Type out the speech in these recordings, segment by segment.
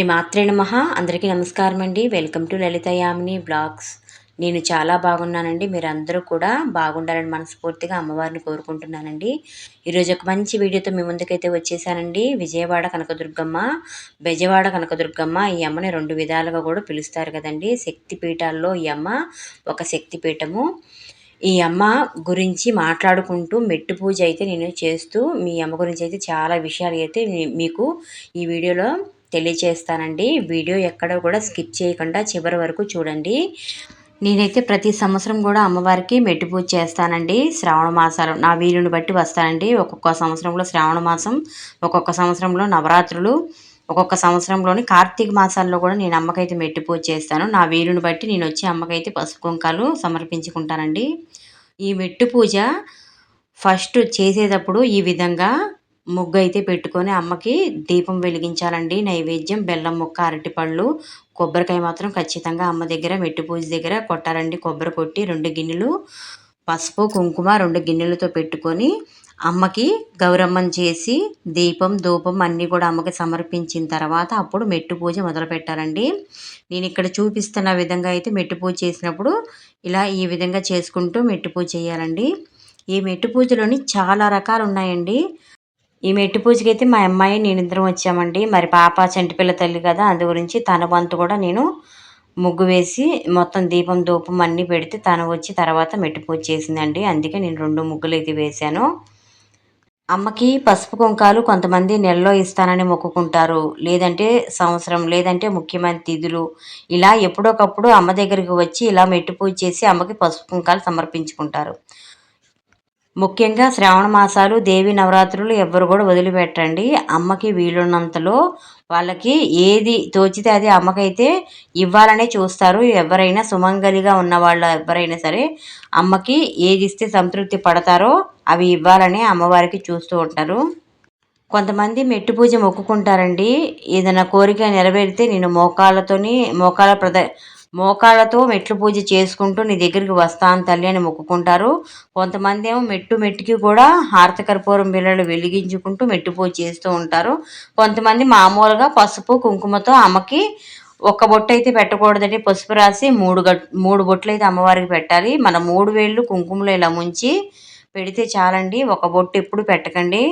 శ్రీ మాత్రే నమ. అందరికీ నమస్కారం అండి. Welcome to Lalitha Yamini blogs. నేను చాలా బాగున్నానండి. మీరు అందరూ కూడా బాగుండాలని మనస్ఫూర్తిగా అమ్మవారిని కోరుకుంటున్నానండి. ఈరోజు ఒక మంచి వీడియోతో మీ ముందుకైతే వచ్చేసానండి. విజయవాడ కనకదుర్గమ్మ బెజవాడ కనకదుర్గమ్మ. ఈ అమ్మని రెండు విధాలుగా కూడా పిలుస్తారు కదండి. శక్తి పీఠాల్లో ఈ అమ్మ ఒక శక్తి పీఠము. ఈ అమ్మ గురించి మాట్లాడుకుంటూ మెట్టు పూజ అయితే నేను చేస్తూ మీ అమ్మ గురించి అయితే చాలా విషయాలు అయితే మీకు ఈ వీడియోలో తెలియచేస్తానండి. వీడియో ఎక్కడ కూడా స్కిప్ చేయకుండా చివరి వరకు చూడండి. నేనైతే ప్రతి సంవత్సరం కూడా అమ్మవారికి మెట్టు పూజ చేస్తానండి. శ్రావణ మాసాలు నా వీలుని బట్టి వస్తానండి. ఒక్కొక్క సంవత్సరంలో శ్రావణ మాసం ఒక్కొక్క సంవత్సరంలో నవరాత్రులు ఒక్కొక్క సంవత్సరంలోని కార్తీక మాసాల్లో కూడా నేను అమ్మకైతే మెట్టు పూజ చేస్తాను. నా వీలుని బట్టి నేను వచ్చి అమ్మకైతే పసుపు కుంకాలు సమర్పించుకుంటానండి. ఈ మెట్టు పూజ ఫస్ట్ చేసేటప్పుడు ఈ విధంగా ముగ్గు అయితే పెట్టుకొని అమ్మకి దీపం వెలిగించాలండి. నైవేద్యం బెల్లం ముక్క అరటిపళ్ళు కొబ్బరికాయ మాత్రం ఖచ్చితంగా అమ్మ దగ్గర మెట్టు పూజ దగ్గర కొట్టాలండి. కొబ్బరి కొట్టి రెండు గిన్నెలు పసుపు కుంకుమ రెండు గిన్నెలతో పెట్టుకొని అమ్మకి గౌరమ్మం చేసి దీపం ధూపం అన్నీ కూడా అమ్మకి సమర్పించిన తర్వాత అప్పుడు మెట్టు పూజ మొదలు పెట్టాలండి. నేను ఇక్కడ చూపిస్తున్న విధంగా అయితే మెట్టు పూజ చేసినప్పుడు ఇలా ఈ విధంగా చేసుకుంటూ మెట్టు పూజ చేయాలండి. ఈ మెట్టు పూజలోని చాలా రకాలు ఉన్నాయండి. ఈ మెట్టు పూజకి అయితే మా అమ్మాయి నేను ఇద్దరం వచ్చామండి. మరి పాప చంటిపిల్ల తల్లి కదా అందు గురించి తన వంతు కూడా నేను ముగ్గు వేసి మొత్తం దీపం ధూపం అన్నీ పెడితే తను వచ్చి తర్వాత మెట్టు పూజ చేసిందండి. అందుకే నేను రెండు ముగ్గులు అయితే వేశాను. అమ్మకి పసుపు కుంకాలు కొంతమంది నెలలో ఇస్తానని మొక్కుకుంటారు. లేదంటే సంవత్సరం లేదంటే ముఖ్యమైన తిథులు. ఇలా ఎప్పుడోకప్పుడు అమ్మ దగ్గరికి వచ్చి ఇలా మెట్టు పూజ చేసి అమ్మకి పసుపు కుంకాలు సమర్పించుకుంటారు. ముఖ్యంగా శ్రావణ మాసాలు దేవి నవరాత్రులు ఎవ్వరు కూడా వదిలిపెట్టండి. అమ్మకి వీలున్నంతలో వాళ్ళకి ఏది తోచితే అది అమ్మకైతే ఇవ్వాలనే చూస్తారు. ఎవరైనా సుమంగలిగా ఉన్న వాళ్ళు ఎవరైనా సరే అమ్మకి ఏది ఇస్తే సంతృప్తి పడతారో అవి ఇవ్వాలని అమ్మవారికి చూస్తూ ఉంటారు. కొంతమంది మెట్టు పూజ మొక్కుకుంటారండి. ఏదైనా కోరిక నెరవేరితే నేను మోకాళ్ళతోని మోకాళ్ళ ప్రద మోకాళ్ళతో మెట్లు పూజ చేసుకుంటూ నీ దగ్గరికి వస్తాను తల్లి అని మొక్కుకుంటారు. కొంతమంది ఏమో మెట్టు మెట్టుకి కూడా హారత కర్పూరం బిళ్ళలు వెలిగించుకుంటూ మెట్టు పూజ చేస్తూ ఉంటారు. కొంతమంది మామూలుగా పసుపు కుంకుమతో అమ్మకి ఒక్క బొట్టు అయితే పెట్టకూడదండి. పసుపు రాసి మూడు గట్ మూడు బొట్లు అయితే అమ్మవారికి పెట్టాలి. మన మూడు వేళ్ళు కుంకుమలో ఇలా ముంచి పెడితే చాలండి. ఒక బొట్టు ఎప్పుడు పెట్టకండి.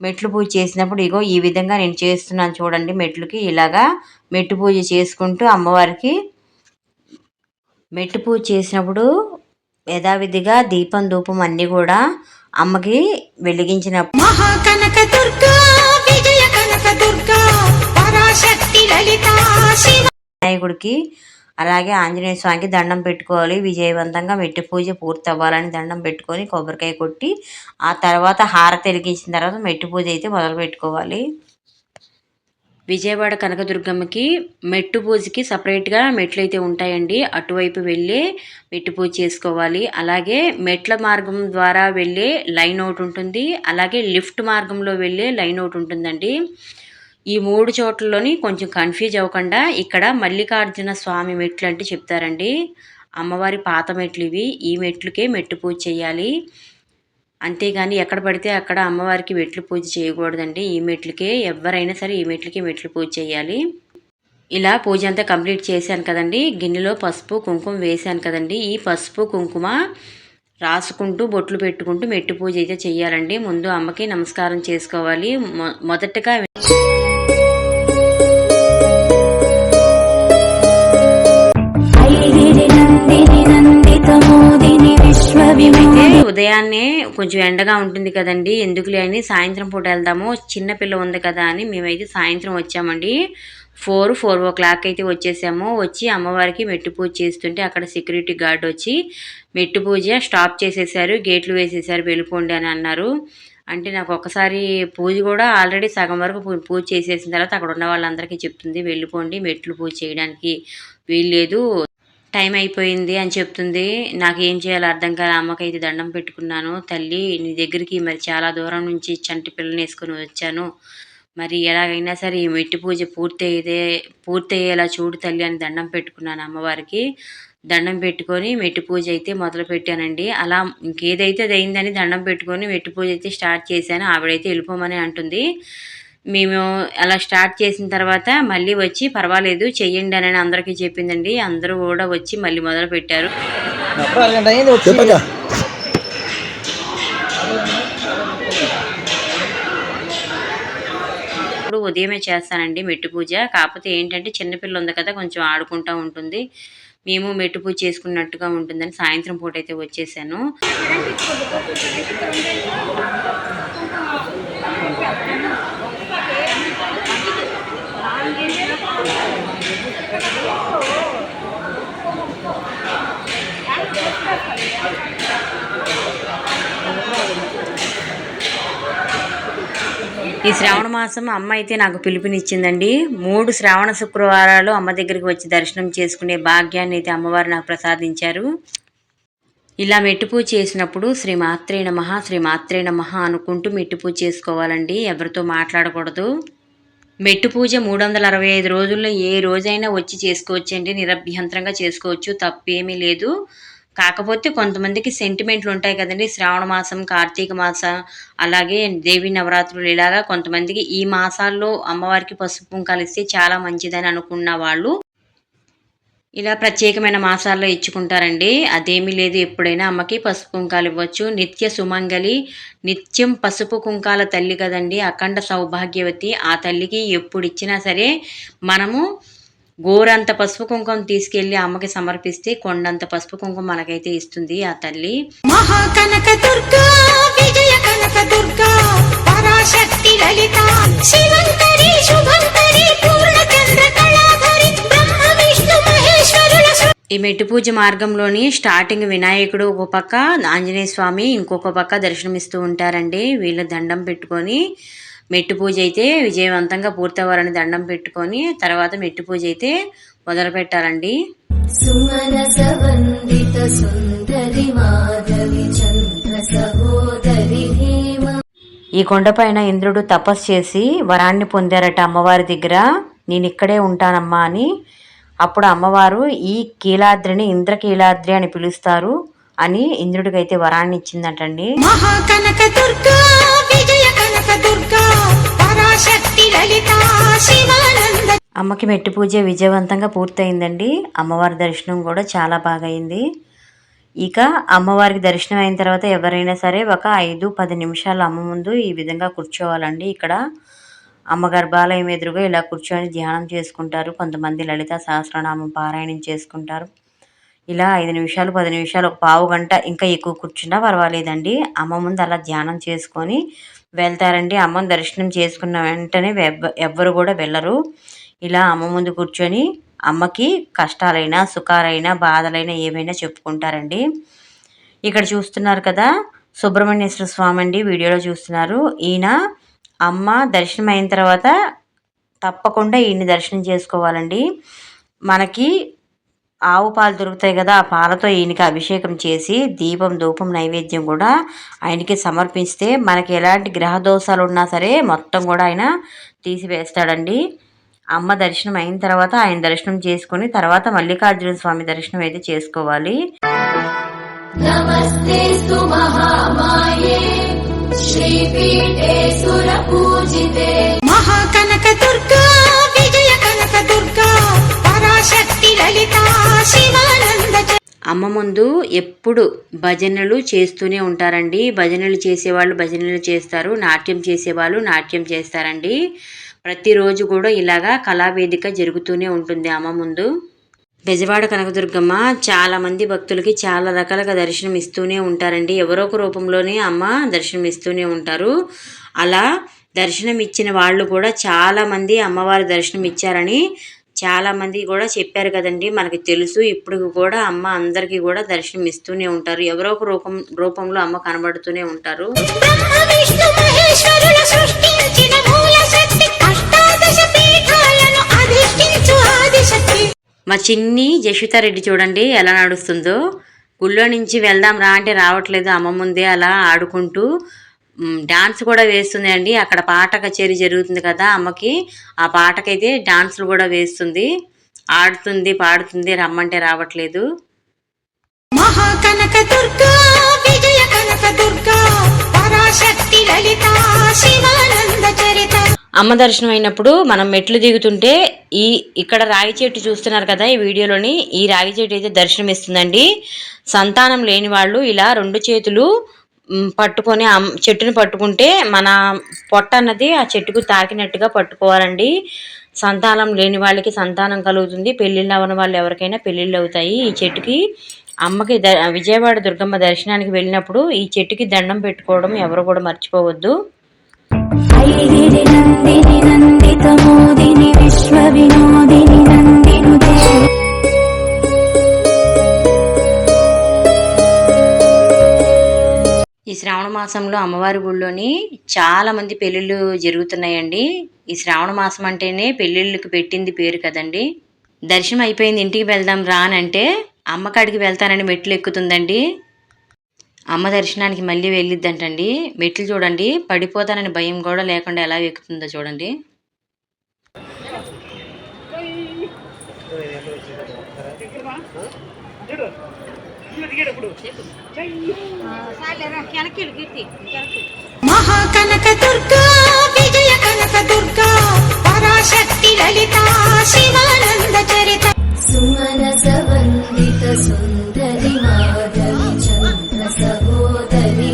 మెట్లు పూజ చేసినప్పుడు ఇగో ఈ విధంగా నేను చేస్తున్నాను చూడండి మెట్లుకి. ఇలాగా మెట్టు పూజ చేసుకుంటూ అమ్మవారికి మెట్టు పూజ చేసినప్పుడు యథావిధిగా దీపం ధూపం అన్నీ కూడా అమ్మకి వెలిగించిన మహాకనక దుర్గా విజయ కనక దుర్గా పరాశక్తి లలిత వినాయకుడికి అలాగే ఆంజనేయ స్వామికి దండం పెట్టుకోవాలి. విజయవంతంగా మెట్టు పూజ పూర్తి అవ్వాలని దండం పెట్టుకొని కొబ్బరికాయ కొట్టి ఆ తర్వాత హారతి వెలిగించిన తర్వాత మెట్టు పూజ అయితే మొదలు పెట్టుకోవాలి విజయవాడ కనకదుర్గమ్మకి మెట్టు పూజకి సపరేట్గా మెట్లు అయితే ఉంటాయండి. అటువైపు వెళ్ళే మెట్టు పూజ చేసుకోవాలి. అలాగే మెట్ల మార్గం ద్వారా వెళ్ళే లైన్ ఒకటి ఉంటుంది. అలాగే లిఫ్ట్ మార్గంలో వెళ్ళే లైన్ ఒకటి ఉంటుందండి. ఈ మూడు చోట్లలోని కొంచెం కన్ఫ్యూజ్ అవ్వకుండా ఇక్కడ మల్లికార్జున స్వామి మెట్లు అంటే చెప్తారండి. అమ్మవారి పాత మెట్లు ఇవి. ఈ మెట్లుకే మెట్టు పూజ చేయాలి. అంతేగాని ఎక్కడ పడితే అక్కడ అమ్మవారికి మెట్లు పూజ చేయకూడదండి. ఈ మెట్లకే ఎవరైనా సరే ఈ మెట్లకి మెట్లు పూజ చేయాలి. ఇలా పూజ అంతా కంప్లీట్ చేశాను కదండి. గిన్నెలో పసుపు కుంకుమ వేశాను కదండి. ఈ పసుపు కుంకుమ రాసుకుంటూ బొట్లు పెట్టుకుంటూ మెట్టు పూజ అయితే చేయాలండి. ముందు అమ్మకి నమస్కారం చేసుకోవాలి. మొదటగా ఉదయాన్నే కొంచెం ఎండగా ఉంటుంది కదండి. ఎందుకులే అని సాయంత్రం పూట వెళ్దాము. చిన్న పిల్ల ఉంది కదా అని మేమైతే సాయంత్రం వచ్చామండి. ఫోర్ ఫోర్ ఓ క్లాక్ అయితే వచ్చేసాము. వచ్చి అమ్మవారికి మెట్టు పూజ చేస్తుంటే అక్కడ సెక్యూరిటీ గార్డ్ వచ్చి మెట్టు పూజ స్టాప్ చేసేసారు. గేట్లు వేసేసారు. వెళ్ళిపోండి అని అన్నారు. అంటే నాకు ఒకసారి పూజ కూడా ఆల్రెడీ సగం వరకు పూజ చేసేసిన తర్వాత అక్కడ ఉన్న వాళ్ళందరికీ చెప్తుంది. వెళ్ళిపోండి మెట్లు పూజ చేయడానికి వీల్లేదు. టైం అయిపోయింది అని చెప్తుంది. నాకు ఏం చేయాలో అర్థం కాదు అమ్మకైతే దండం పెట్టుకున్నాను. తల్లి నీ దగ్గరికి మరి చాలా దూరం నుంచి చంటి పిల్లని వేసుకొని వచ్చాను. మరి ఎలాగైనా సరే ఈ మెట్టి పూజ పూర్తి అయ్యేదే పూర్తి అయ్యేలా చూడు తల్లి అని దండం పెట్టుకున్నాను అమ్మవారికి. దండం పెట్టుకొని మెట్టి పూజ అయితే మొదలు పెట్టానండి. అలా ఇంకేదైతే అది అయిందని దండం పెట్టుకొని మెట్టి పూజ అయితే స్టార్ట్ చేశాను. ఆవిడైతే వెళ్ళిపోమని అంటుంది. మేము అలా స్టార్ట్ చేసిన తర్వాత మళ్ళీ వచ్చి పర్వాలేదు చెయ్యండి అని అందరికీ చెప్పిందండి. అందరూ కూడా వచ్చి మళ్ళీ మొదలు పెట్టారు. ఇప్పుడు ఉదయమే చేస్తానండి మెట్టు పూజ. కాకపోతే ఏంటంటే చిన్నపిల్ల ఉంది కదా కొంచెం ఆడుకుంటూ ఉంటుంది. మేము మెట్టు పూజ చేసుకున్నట్టుగా ఉంటుందని సాయంత్రం పూట అయితే వచ్చేసాను. ఈ శ్రావణ మాసం అమ్మ అయితే నాకు పిలుపునిచ్చిందండి. మూడు శ్రావణ శుక్రవారాలు అమ్మ దగ్గరికి వచ్చి దర్శనం చేసుకునే భాగ్యాన్ని అయితే అమ్మవారు నాకు ప్రసాదించారు. ఇలా మెట్టుపూజ చేసినప్పుడు శ్రీ మాత్రే నమ శ్రీ మాత్రే నమః అనుకుంటూ మెట్టుపూజ చేసుకోవాలండి. ఎవరితో మాట్లాడకూడదు. మెట్టు పూజ మూడు వందల అరవై ఐదు రోజుల్లో ఏ రోజైనా వచ్చి చేసుకోవచ్చండి. నిరభ్యంతరంగా చేసుకోవచ్చు. తప్పేమీ లేదు. కాకపోతే కొంతమందికి సెంటిమెంట్లు ఉంటాయి కదండి. శ్రావణ మాసం కార్తీక మాసం అలాగే దేవి నవరాత్రులు ఇలాగా కొంతమందికి ఈ మాసాల్లో అమ్మవారికి పసుపు కుంకాలు ఇస్తే చాలా మంచిదని అనుకున్న వాళ్ళు ఇలా ప్రత్యేకమైన మాసాల్లో ఇచ్చుకుంటారండి. అదేమీ లేదు ఎప్పుడైనా అమ్మకి పసుపు కుంకాలు ఇవ్వచ్చు. నిత్య సుమంగలి నిత్యం పసుపు కుంకాల తల్లి కదండి అఖండ సౌభాగ్యవతి. ఆ తల్లికి ఎప్పుడు ఇచ్చినా సరే మనము గోరంత పసుపు కుంకుమ తీసుకెళ్ళి అమ్మకి సమర్పిస్తే కొండంత పసుపు కుంకుమ మనకైతే ఇస్తుంది ఆ తల్లి. మహాకనక దుర్గా విజయ కనక దుర్గా పరాశక్తి లలిత శివంకరి శుభంకరి పూర్ణచంద్ర కళాధరి బ్రహ్మ విష్ణు మహేశ్వరుల సృ- ఈ మెట్టు పూజ మార్గంలోని స్టార్టింగ్ వినాయకుడు ఒక పక్క ఆంజనేయ స్వామి ఇంకొక పక్క దర్శనమిస్తూ ఉంటారండి. వీళ్ళు దండం పెట్టుకొని మెట్టు పూజ అయితే విజయవంతంగా పూర్తవ్వాలని దండం పెట్టుకొని తర్వాత మెట్టు పూజ అయితే మొదలు పెట్టాలండి. ఈ కొండపైన ఇంద్రుడు తపస్సు చేసి వరాన్ని పొందారట అమ్మవారి దగ్గర. నేను ఇక్కడే ఉంటానమ్మా అని. అప్పుడు అమ్మవారు ఈ కీలాద్రిని ఇంద్రకీలాద్రి అని పిలుస్తారు అని ఇంద్రుడికైతే వరాన్ని ఇచ్చిందటండి. అమ్మకి మెట్టు పూజ విజయవంతంగా పూర్తయిందండి. అమ్మవారి దర్శనం కూడా చాలా బాగా అయింది ఇక అమ్మవారికి దర్శనం అయిన తర్వాత ఎవరైనా సరే ఒక ఐదు పది నిమిషాలు అమ్మ ముందు ఈ విధంగా కూర్చోవాలండి. ఇక్కడ అమ్మ గర్భాలయం ఎదురుగా ఇలా కూర్చొని ధ్యానం చేసుకుంటారు. కొంతమంది లలిత సహస్రనామం పారాయణం చేసుకుంటారు. ఇలా ఐదు నిమిషాలు పది నిమిషాలు ఒక పావు గంట ఇంకా ఎక్కువ కూర్చున్నా పర్వాలేదండి. అమ్మ ముందు అలా ధ్యానం చేసుకొని వెళ్తారండి. అమ్మని దర్శనం చేసుకున్న వెంటనే ఎవ్వరు కూడా వెళ్ళరు. ఇలా అమ్మ ముందు కూర్చొని అమ్మకి కష్టాలైనా సుఖాలైనా బాధలైనా ఏమైనా చెప్పుకుంటారండి. ఇక్కడ చూస్తున్నారు కదా సుబ్రహ్మణ్యేశ్వర స్వామి అండి వీడియోలో చూస్తున్నారు. ఈయన అమ్మ దర్శనం అయిన తర్వాత తప్పకుండా ఈయన్ని దర్శనం చేసుకోవాలండి. మనకి ఆవు పాలు దొరుకుతాయి కదా ఆ పాలతో ఈయనకి అభిషేకం చేసి దీపం ధూపం నైవేద్యం కూడా ఆయనకి సమర్పిస్తే మనకి ఎలాంటి గ్రహ దోషాలు ఉన్నా సరే మొత్తం కూడా ఆయన తీసివేస్తాడండి. అమ్మ దర్శనం అయిన తర్వాత ఆయన దర్శనం చేసుకుని తర్వాత మల్లికార్జున స్వామి దర్శనం అయితే చేసుకోవాలి. మహాకనక దుర్గా అమ్మ ముందు ఎప్పుడు భజనలు చేస్తూనే ఉంటారండి. భజనలు చేసేవాళ్ళు భజనలు చేస్తారు. నాట్యం చేసేవాళ్ళు నాట్యం చేస్తారండి. ప్రతిరోజు కూడా ఇలాగా కళావేదిక జరుగుతూనే ఉంటుంది అమ్మ ముందు. బెజవాడ కనకదుర్గమ్మ చాలామంది భక్తులకి చాలా రకాలుగా దర్శనం ఇస్తూనే ఉంటారండి. ఎవరో ఒక రూపంలోనే అమ్మ దర్శనం ఇస్తూనే ఉంటారు. అలా దర్శనం ఇచ్చిన వాళ్ళు కూడా చాలామంది అమ్మవారి దర్శనం ఇచ్చారని చాలా మంది కూడా చెప్పారు కదండి. మనకి తెలుసు. ఇప్పుడు కూడా అమ్మ అందరికీ కూడా దర్శనం ఇస్తూనే ఉంటారు. ఎవరో ఒక రూపం రూపంలో అమ్మ కనబడుతూనే ఉంటారు. మా చిన్ని జషితారెడ్డి చూడండి ఎలా నడుస్తుందో. గుళ్ళో నుంచి వెళ్దాం రా అంటే రావట్లేదు అమ్మ ముందే అలా ఆడుకుంటూ. డాన్స్ కూడా వేస్తుంది అండి అక్కడ పాట కచేరీ జరుగుతుంది కదా అమ్మకి. ఆ పాటకైతే డాన్సులు కూడా వేస్తుంది. ఆడుతుంది పాడుతుంది రమ్మంటే రావట్లేదు. మహాకనక దుర్గా విజయ కనక దుర్గా పరాశక్తి లలిత శివానంద చరిత. అమ్మ దర్శనం అయినప్పుడు మనం మెట్లు దిగుతుంటే ఈ ఇక్కడ రాగి చెట్టు చూస్తున్నారు కదా ఈ వీడియోలోని ఈ రాగి చెట్టు అయితే దర్శనం ఇస్తుందండి సంతానం లేని వాళ్ళు ఇలా రెండు చేతులు పట్టుకొని చెట్టుని పట్టుకుంటే మన పొట్ట అన్నది ఆ చెట్టుకు తాకినట్టుగా పట్టుకోవాలండి. సంతానం లేని వాళ్ళకి సంతానం కలుగుతుంది. పెళ్ళిళ్ళు అవ్వని వాళ్ళు ఎవరికైనా పెళ్ళిళ్ళు అవుతాయి. ఈ చెట్టుకి అమ్మకి ద విజయవాడ దుర్గమ్మ దర్శనానికి వెళ్ళినప్పుడు ఈ చెట్టుకి దండం పెట్టుకోవడం ఎవరు కూడా మర్చిపోవద్దు. నందిని నందిత మోదిని విశ్వ వినోదిని ఈ శ్రావణ మాసంలో అమ్మవారి గుళ్ళోని చాలామంది పెళ్ళిళ్ళు జరుగుతున్నాయండి. ఈ శ్రావణ మాసం అంటేనే పెళ్ళిళ్ళకి పెట్టింది పేరు కదండి. దర్శనం అయిపోయింది ఇంటికి వెళ్దాం రా అని అంటే అమ్మకాడికి వెళ్తానని మెట్లు ఎక్కుతుందండి. అమ్మ దర్శనానికి మళ్ళీ వెళ్ళిద్దంటండి. మెట్లు చూడండి పడిపోతానని భయం కూడా లేకుండా ఎలా ఎక్కుతుందో చూడండి. మహాకనక దుర్గా విజయ కనక దుర్గా పరాశక్తి లలిత శివానంద చరిత సుమన సవందిత సుందరి మాధవి చంద్ర సహోదరి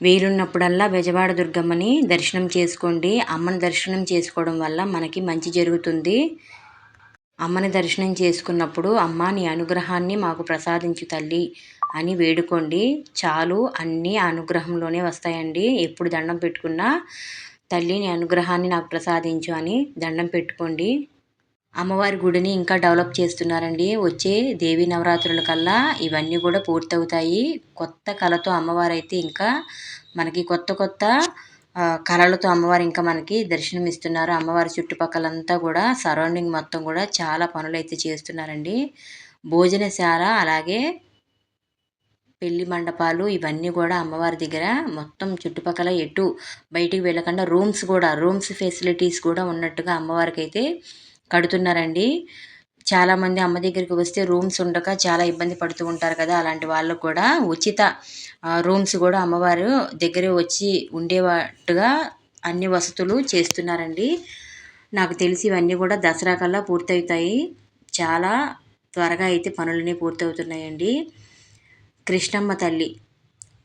వీలున్నప్పుడల్లా బెజవాడ దుర్గమ్మని దర్శనం చేసుకోండి. అమ్మని దర్శనం చేసుకోవడం వల్ల మనకి మంచి జరుగుతుంది. అమ్మని దర్శనం చేసుకున్నప్పుడు అమ్మ నీ అనుగ్రహాన్ని మాకు ప్రసాదించు తల్లి. అని వేడుకోండి. చాలు అన్నీ అనుగ్రహంలోనే వస్తాయండి. ఎప్పుడు దండం పెట్టుకున్నా తల్లి నీ అనుగ్రహాన్ని నాకు ప్రసాదించు అని దండం పెట్టుకోండి. అమ్మవారి గుడిని ఇంకా డెవలప్ చేస్తున్నారండి. వచ్చే దేవీ నవరాత్రుల కల్లా ఇవన్నీ కూడా పూర్తవుతాయి. కొత్త కళతో అమ్మవారు అయితే ఇంకా మనకి కొత్త కొత్త కళలతో అమ్మవారు ఇంకా మనకి దర్శనం ఇస్తున్నారు అమ్మవారి చుట్టుపక్కలంతా కూడా సరౌండింగ్ మొత్తం కూడా చాలా పనులు అయితే చేస్తున్నారండి. భోజనశాల అలాగే పెళ్ళి మండపాలు ఇవన్నీ కూడా అమ్మవారి దగ్గర మొత్తం చుట్టుపక్కల ఎటు బయటికి వెళ్ళకుండా రూమ్స్ కూడా రూమ్స్ ఫెసిలిటీస్ కూడా ఉన్నట్టుగా అమ్మవారికి అయితే కడుతున్నారండి. చాలామంది అమ్మ దగ్గరికి వస్తే రూమ్స్ ఉండక చాలా ఇబ్బంది పడుతూ ఉంటారు కదా అలాంటి వాళ్ళకు కూడా ఉచిత రూమ్స్ కూడా అమ్మవారు దగ్గర వచ్చి ఉండేవాటుగా అన్ని వసతులు చేస్తున్నారండి. నాకు తెలిసి ఇవన్నీ కూడా దసరా కల్లా పూర్తవుతాయి. చాలా త్వరగా అయితే పనులన్నీ పూర్తవుతున్నాయండి. కృష్ణమ్మ తల్లి.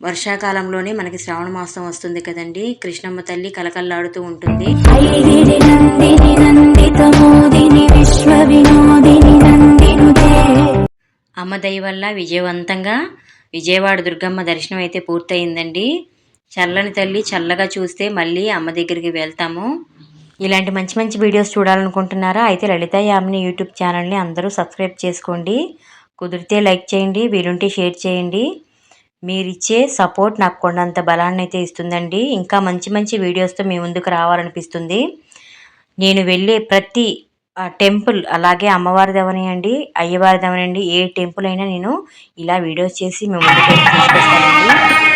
వర్షాకాలంలోనే మనకి శ్రావణ మాసం వస్తుంది కదండి. కృష్ణమ్మ తల్లి కలకల్లాడుతూ ఉంటుంది. అమ్మ దయ వల్ల విజయవంతంగా విజయవాడ దుర్గమ్మ దర్శనం అయితే పూర్తయిందండి. చల్లని తల్లి చల్లగా చూస్తే మళ్ళీ అమ్మ దగ్గరికి వెళ్తాము. ఇలాంటి మంచి మంచి వీడియోస్ చూడాలనుకుంటున్నారా? అయితే లలిత యామిని యూట్యూబ్ ఛానల్ని అందరూ సబ్స్క్రైబ్ చేసుకోండి. కుదిరితే లైక్ చేయండి వీలుంటే షేర్ చేయండి. మీరిచ్చే సపోర్ట్ నాకు కొండంత బలాన్ని అయితే ఇస్తుందండి. ఇంకా మంచి మంచి వీడియోస్తో మీ ముందుకు రావాలనిపిస్తుంది. నేను వెళ్ళే ప్రతి టెంపుల్ అలాగే అమ్మవారి అవనియండి అయ్యవారి అవనండి ఏ టెంపుల్ అయినా నేను ఇలా వీడియోస్ చేసి మేము ముందుకు తీసుకొస్తానండి.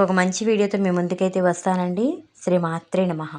రేపు ఒక మంచి వీడియోతో మీ ముందుకైతే వస్తానండి. శ్రీ మాత్రే నమః.